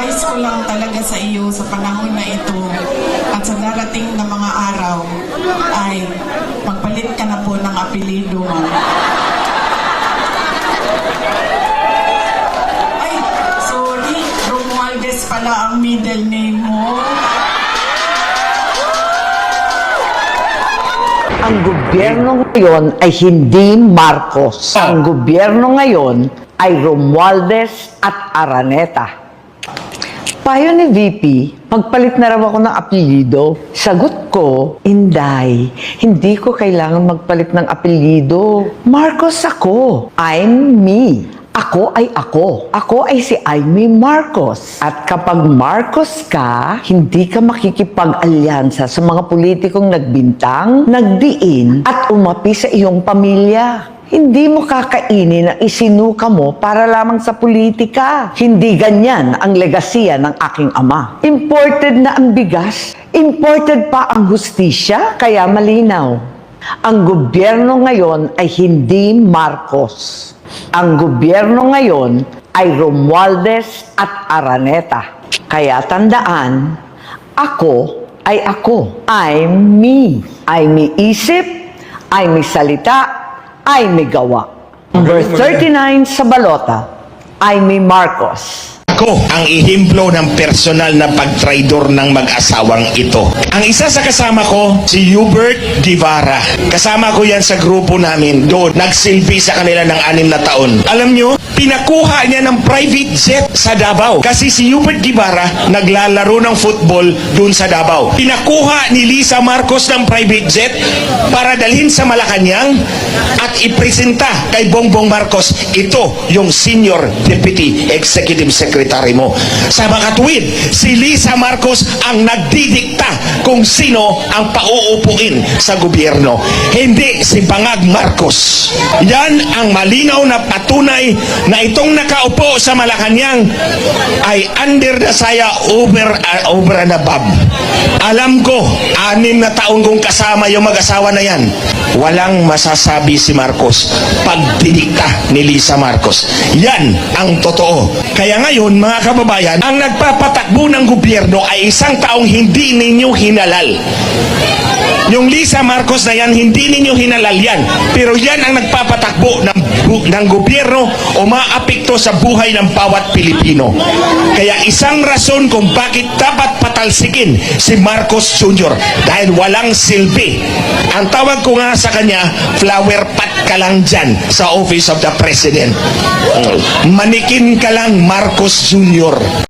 advice ko lang talaga sa iyo sa panahon na ito at sa darating na mga araw ay magpalit ka na po ng apelido mo. Ay, sorry, Romualdez pala ang middle name mo. Ang gobyerno ngayon ay hindi Marcos. Ang gobyerno ngayon ay Romualdez at Araneta. Payo ni VP, magpalit na raw ako ng apelyido. Sagot ko, Inday, hindi ko kailangan magpalit ng apelyido. Marcos ako. I'm me. Ako ay ako. Ako ay si Aimee Marcos. At kapag Marcos ka, hindi ka makikipag-alyansa sa mga politikong nagbintang, nagdiin, at umapi sa iyong pamilya. Hindi mo kakainin ang isinuka mo para lamang sa politika. Hindi ganyan ang legasiya ng aking ama. Imported na ang bigas, imported pa ang hustisya, kaya malinaw. Ang gobyerno ngayon ay hindi Marcos. Ang gobyerno ngayon ay Romualdez at Araneta. Kaya tandaan, ako ay ako. I'm me. I may isip, I may salita, I may gawa. Number 39 sa balota, I may Marcos. Ako ang ihimplo ng personal na pagtraidor ng mag-asawang ito. Ang isa sa kasama ko, si Hubert Guevara. Kasama ko yan sa grupo namin. Doon, nagsilbi sa kanila ng anim na taon. Alam nyo, pinakuha niya ng private jet sa Davao. Kasi si Hubert Guevara naglalaro ng football doon sa Davao. Pinakuha ni Lisa Marcos ng private jet para dalhin sa Malacanang at ipresenta kay Bongbong Marcos ito yung senior deputy executive secretary mo. Sa mga tuwid, si Lisa Marcos ang nagdidikta kung sino ang pauupuin sa gobyerno. Hindi si Bangag Marcos. Yan ang malinaw na patunay na itong nakaupo sa Malacanang ay under the saya over, uh, over and above. Alam ko, anim na taon kong kasama yung mag-asawa na yan. Walang masasabi si Marcos pagdidikta ni Lisa Marcos. Yan ang totoo. Kaya ngayon, mga kababayan, ang nagpapatakbo ng gobyerno ay isang taong hindi ninyo hinalal. Yung Lisa Marcos na yan, hindi ninyo hinalal yan. Pero yan ang nagpapatakbo ng, ng gobyerno o maapekto sa buhay ng bawat Pilipino. Kaya isang rason kung bakit dapat patalsikin si Marcos Jr. dahil walang silbi. Ang tawag ko nga sa kanya, flower pot ka lang dyan sa Office of the President. Manikin ka lang Marcos Jr.